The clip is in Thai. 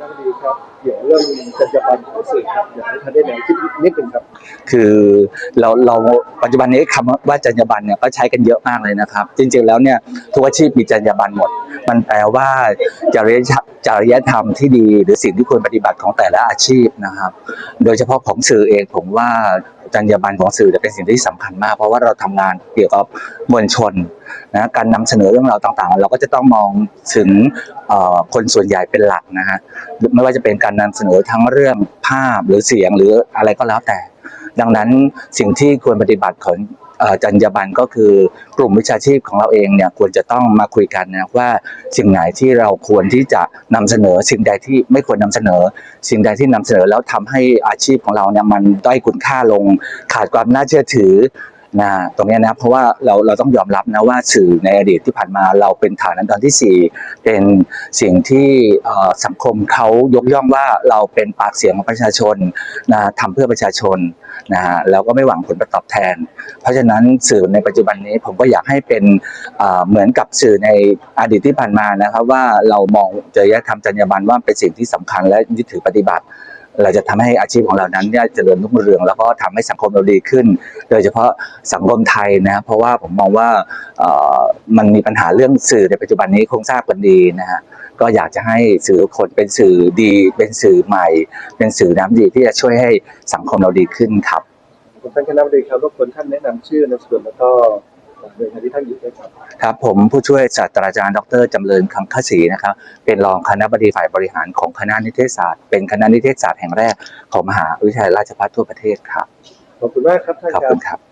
ณะบดีครับเกี่ยวเรื่องจรรยาบรรณของสื่อครับอยากให้ท่านได้แนวคิดนิดหนึ่งครับ คือเราเราปัจจุบันนี้คำว่าจรรยาบรรณเนี่ยก็ใช้กันเยอะมากเลยนะครับ จริงๆแล้วเนี่ยทุกอาชีพมีจรรยาบรรณหมด มันแปลว่าจริยธรรมจริยธรรมที่ดี หรือสิ่งที่ควรปฏิบัติของแต่ละอาชีพนะครับ โดยเฉพาะของสื่อเองผมว่าจรรยาบรรณของสื่อเนี่ยเป็นสิ่งที่สำคัญมาก เพราะว่าเราทำงานเกี่ยวกับมวลชน นะการนำเสนอเรื่องราวต่างๆ เราก็จะต้องมองถึงคนส่วนใหญ่เป็นหลักนะฮะไม่ว่าจะเป็นการนำเสนอทั้งเรื่องภาพหรือเสียงหรืออะไรก็แล้วแต่ ดังนั้นสิ่งที่ควรปฏิบัติของจรรยาบรรณก็คือกลุ่มวิชาชีพของเราเองเนี่ยควรจะต้องมาคุยกันนะว่าสิ่งไหนที่เราควรที่จะนำเสนอ สิ่งใดที่ไม่ควรนำเสนอ สิ่งใดที่นำเสนอแล้วทำให้อาชีพของเราเนี่ยมันด้อยคุณค่าลง ขาดความน่าเชื่อถือ นะตรงนี้นะเพราะว่าเราเราต้องยอมรับนะว่าสื่อในอดีตที่ผ่านมาเราเป็นฐานันดรที่สี่เป็นสิ่งที่สังคมเขายกย่องว่าเราเป็นปากเสียงของประชาชนนะทำเพื่อประชาชนนะฮะแล้วก็ไม่หวังผลตอบแทน เพราะฉะนั้นสื่อในปัจจุบันนี้ผมก็อยากให้เป็นเหมือนกับสื่อในอดีตที่ผ่านมานะครับว่าเรามองจริยธรรมจรรยาบรรณว่าเป็นสิ่งที่สำคัญและยึดถือปฏิบัติ เราจะทำให้อาชีพของเรานั้นเนี่ยเจริญรุ่งเรือง แล้วก็ทำให้สังคมเราดีขึ้น โดยเฉพาะสังคมไทยนะเพราะว่าผมมองว่ามันมีปัญหาเรื่องสื่อในปัจจุบันนี้คงทราบกันดีนะฮะก็อยากจะให้สื่อทุกคนเป็นสื่อดี เป็นสื่อใหม่ เป็นสื่อน้ำดีที่จะช่วยให้สังคมเราดีขึ้นครับขอบคุณท่านคณะบดีครับรบกวนท่านแนะนำชื่อนามสกุลแล้วก็หน่วยงานที่ท่านอยู่ด้วยครับ ครับผมผู้ช่วยศาสตราจารย์ ดรจำเริญคำขศรีนะครับ เป็นรองคณะบดีฝ่ายบริหารของคณะนิเทศศาสตร์ เป็นคณะนิเทศศาสตร์แห่งแรกของมหาวิทยาลัยราชภัฏทั่วประเทศครับ ขอบคุณมากครับท่านขอบครัคุบณครับ